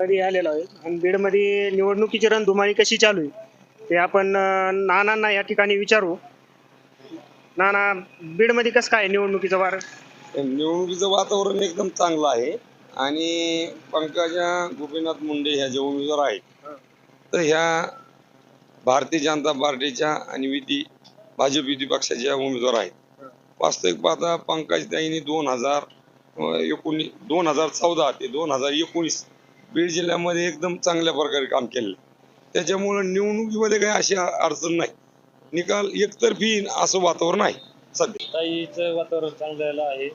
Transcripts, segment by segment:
मध्ये आलेलो आहे. आणि बीडमध्ये निवडणुकीची रणधुमाळी कशी चालू आहे ते आपण नानांना या ठिकाणी विचारू. नाना बीडमध्ये कसं काय निवडणुकीचं वार? निवडणुकीचं वातावरण एकदम चांगलं आहे. आणि पंकजा गोपीनाथ मुंडे ह्या ज्या उमेदवार आहेत तर ह्या भारतीय जनता पार्टीच्या आणि विधी भाजप युती पक्षाच्या उमेदवार आहेत. वास्तविक पाहता पंकज पंकजताईंनी दोन हजार एकोणीस दोन हजार चौदा ते दोन हजार एकोणीस बीड जिल्ह्यामध्ये एकदम चांगल्या प्रकारे काम केलं त्याच्यामुळं निवडणुकीमध्ये काही अशी अडचण नाही. निकाल एकतर्फी येईन असं वातावरण आहे सध्या. ताईचं वातावरण चांगलं आहे.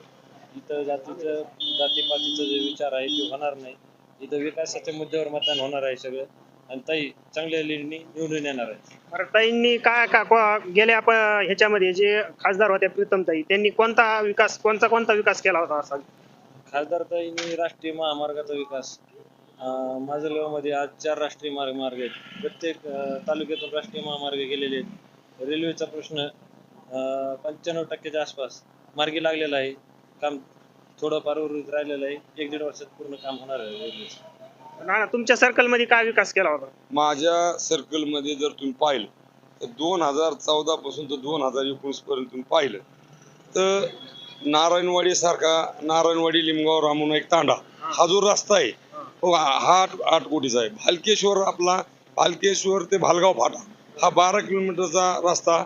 इथं जातीचं जातीपातीचं जे विचार आहे ते होणार नाही. इथं विकासाच्या मुद्द्यावर मतदान होणार आहे सगळं. आणि ताई चांगल्या लीडनी निवडून येणार आहे. बरं ताईंनी काय का को- गेल्या आपण ह्याच्यामध्ये जे खासदार होत्या प्रीतमताई त्यांनी कोणता विकास कोणता कोणता विकास केला होता असा? खासदार ताईंनी राष्ट्रीय महामार्गाचा विकास अं, माजलगावमध्ये आज चार राष्ट्रीय मार्ग मार्ग आहेत. प्रत्येक तालुक्यातून राष्ट्रीय महामार्ग गेलेले आहेत. रेल्वेचा प्रश्न पंच्याण्णव टक्क्याच्या आसपास मार्गी लागलेला आहे. काम थोडंफार उर्वरित राहिलेलं आहे. एक दीड वर्षात पूर्ण काम होणार आहे रेल्वेचं. नाना तुमच्या सर्कलमध्ये काय विकास केला होता? माझ्या सर्कलमध्ये जर तुम्ही पाहिलं तर दोन हजार चौदा पासून तर दोन हजार एकोणीस पर्यंत तुम्ही पाहिलं तर नारायणवाडी सारखा नारायणवाडी लिमगाव रामून एक तांडा हा जो रस्ता आहे हो, हा आठ आठ कोटीचा आहे? भालकेश्वर आपला भालकेश्वर ते भालगाव फाटा. हा बारा किलोमीटरचा रस्ता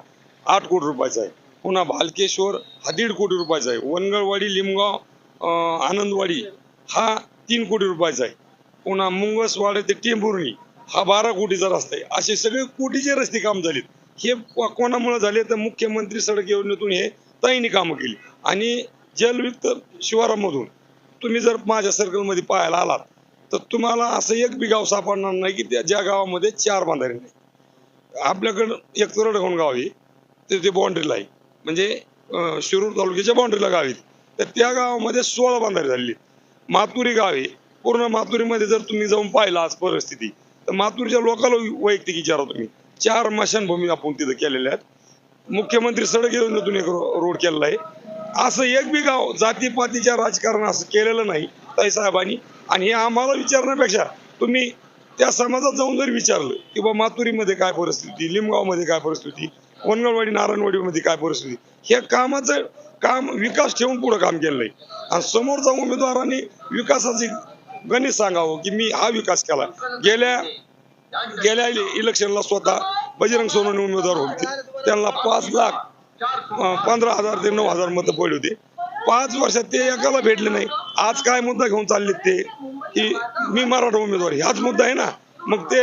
आठ कोटी रुपयाचा आहे. पुन्हा भालकेश्वर हा दीड कोटी रुपयाचा आहे. वनगळवाडी लिमगाव आनंदवाडी हा तीन कोटी रुपयाचा आहे. पुन्हा मुंगसवाडे ते टेंभुर्णी हा बारा कोटीचा रस्ता आहे. असे सगळे कोटीचे रस्ते काम झालेत. हे कोणामुळे झाले? तर मुख्यमंत्री सडक योजनेतून हे ताईने कामं केली. आणि जलयुक्त शिवारामधून तुम्ही जर माझ्या सर्कलमध्ये पाहायला आलात तर तुम्हाला असं एक बी गाव सापडणार नाही की त्या ज्या गावामध्ये चार बांधारे नाही. आपल्याकडं एक तरडगाव गाव आहे ते ते बाउंड्रीला आहे. म्हणजे शिरूर तालुक्याच्या बाउंड्रीला गाव आहे. तर त्या गावामध्ये सोळा बांधारे झालेली मातुरी गाव आहे. पूर्ण मातुरीमध्ये जर तुम्ही जाऊन पाहिला आज परिस्थिती तर मातुरीच्या लोकांना वैयक्तिक विचारा तुम्ही. चार मशानभूमी आपण तिथं केलेल्या आहेत. मुख्यमंत्री सडक योजनेतून एक रो- रोड केलेला आहे. असं एक बी गाव जातीपातीच्या राजकारण असं केलेलं नाही. ताई साहेबांनी. आणि हे आम्हाला विचारण्यापेक्षा तुम्ही त्या समाजात जाऊन जर विचारलं की बा मातुरीमध्ये काय परिस्थिती लिमगावमध्ये काय परिस्थिती वनगळवाडी नारायणवाडीमध्ये काय परिस्थिती हे कामाचं काम विकास ठेवून पुढं काम केलेलं आहे आणि समोरचा उमेदवारांनी विकासाची गणित सांगावं की मी हा विकास केला. गेल्या गेल्या इलेक्शनला स्वतः बजरंग सोनवणे उमेदवार होते. त्यांना पाच लाख पंधरा हजार ते नऊ हजार मतं पडली होती. पाच वर्षात ते एकाला भेटले नाही. आज काय मुद्दा घेऊन चालले ते? की मी मराठा उमेदवार हाच मुद्दा आहे ना? मग ते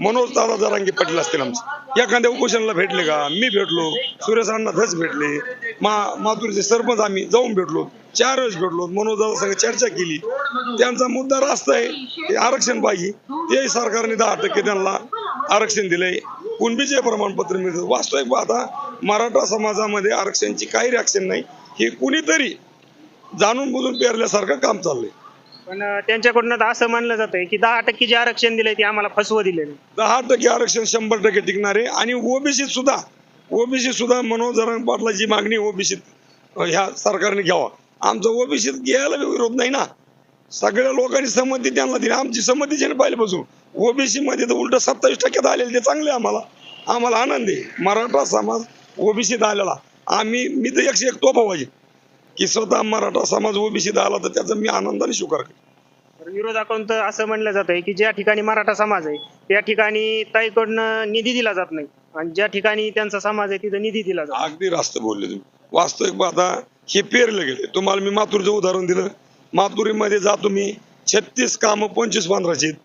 मनोज दादा जरांगे पाटील असतील आमचे. एखाद्या उपोषणाला भेटले का? मी भेटलो. सुरेश धस भेटले. मा मातुरीचे सरपंच आम्ही जाऊन भेटलो. चार वेळेस भेटलो. मनोज दादा सगळं चर्चा केली. त्यांचा मुद्दा रास्त आहे. आरक्षण पाहिजे. ते सरकारने दहा टक्के त्यांना आरक्षण दिलंय. कुणबीचे प्रमाणपत्र मिळतं. वास्तविक पाहता मराठा समाजामध्ये आरक्षणची काही रिॲक्शन नाही. हे कुणीतरी जाणून बुजून पेरल्यासारखं काम चाललंय. पण त्यांच्याकडून तर असं मानलं जातंय की दहा टक्के जे आरक्षण दिलंय ते आम्हाला फसवं दिलेलं दहा टक्के आरक्षण शंभर टक्के टिकणार आहे आणि ओबीसी सुद्धा ओबीसी सुद्धा मनोज जरांग पाटलाची मागणी ओबीसीत ह्या सरकारने घ्यावा. आमचं ओबीसीत घ्यायला विरोध नाही ना. सगळ्या लोकांनी संमती त्यांना दिली. आमची संमती ज्याने पहिल्यापासून ओबीसी मध्ये तर उलट सत्तावीस टक्क्यात आलेले ते चांगले आम्हाला. आम्हाला आनंद आहे. मराठा समाज ओबीसीत आलेला आम्ही मी तर एकशे एक तोफा पाहिजे की स्वतः मराठा समाज ओबीसीत आला तर त्याचा मी आनंदाने स्वीकार करेन. तर विरोधाकडून तर असं म्हणलं जातंय की ज्या ठिकाणी मराठा समाज आहे त्या ठिकाणी ताईकडनं निधी दिला जात नाही. आणि ज्या ठिकाणी त्यांचा समाज आहे तिथं निधी दिला जातो अगदी रास्त बोलले तुम्ही. वास्तविक पाहता हे पेरले गेले. तुम्हाला मी माथुरचं उदाहरण दिलं. माथुरीमध्ये जा तुम्ही. छत्तीस कामं पंचवीस पंधराचे आहेत.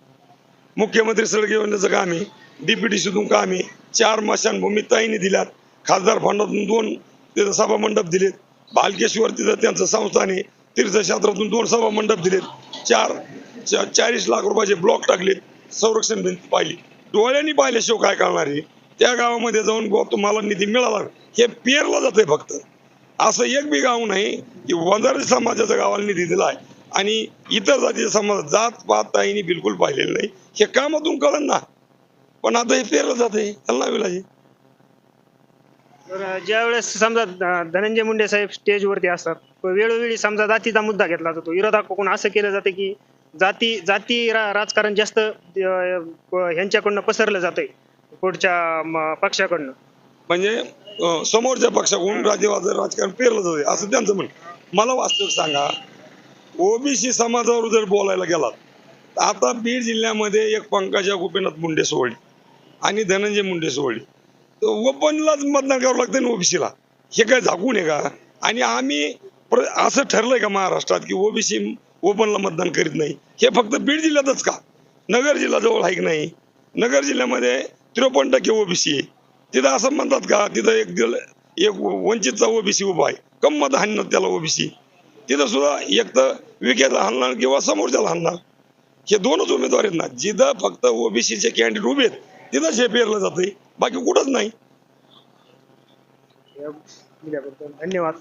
मुख्यमंत्री सडक योजनेचं काम आहे. डीपीटीसीतून काम आहे. चार मशानभूमी ताईने दिल्यात. खासदार फंडातून दोन तिथं सभा मंडप दिलेत. भालकेश्वर तिथं त्यांचं संस्थान आहे. तीर्थक्षेत्रातून दोन सभा मंडप दिलेत. चार चा- चाळीस लाख रुपयाचे ब्लॉक टाकलेत. संरक्षण भिंत पाहिली. डोळ्यांनी पाहिल्याशिवाय काय करणार आहे त्या गावामध्ये जाऊन बुवा तुम्हाला निधी मिळाला. हे पेरलं जातंय फक्त. असं एक बी गाव नाही की वंजारी समाजाच्या गावाला निधी दिला आहे आणि इतर जातीच्या समाज जात पात ताईनी बिलकुल पाहिलेलं नाही. हे कामातून कळन ना. पण आता हे पेरलं जाते त्याला नाही विलाजी तर ज्या वेळेस समजा ध- धनंजय मुंडे साहेब स्टेजवरती असतात तर वेळोवेळी समजा जातीचा मुद्दा घेतला जातो. विरोधाकडून असं केलं जातं की जाती जाती रा- राजकारण जास्त अं, ह्यांच्याकडनं पसरलं जातंय पुढच्या म, पक्षाकडनं. म्हणजे अं, समोरच्या पक्षाकडून राज्यवाद राजकारण पेरलं जाते असं त्यांचं म्हण मला वास्तविक सांगा ओबीसी समाजावर जर बोलायला गेलात आता बीड जिल्ह्यामध्ये एक पंकजा गोपीनाथ मुंडे सोहळी आणि धनंजय मुंडे सोहळी. तर ओपनलाच मतदान करावं लागतं ना ओबीसीला. हे काय झाकून आहे का? आणि आम्ही प्र असं ठरलंय का महाराष्ट्रात की ओबीसी ओपनला मतदान करीत नाही? हे फक्त बीड जिल्ह्यातच का? नगर जिल्हा जवळ आहे की नाही? नगर जिल्ह्यामध्ये त्रेपन्न टक्के ओबीसी आहे. तिथं असं म्हणतात का? तिथं एक दिल एक वंचितचा ओबीसी उभा आहे. कम मत हाणणार त्याला ओबीसी. तिथं सुद्धा एक तर विकेला हाणणार किंवा समोरच्याला हाणणार हे दोनच उमेदवार आहेत ना जिथं फक्त ओबीसीचे कॅन्डिडेट उभे आहेत तिथंच हे पेरलं जातंय. बाकी कुठंच नाही. धन्यवाद.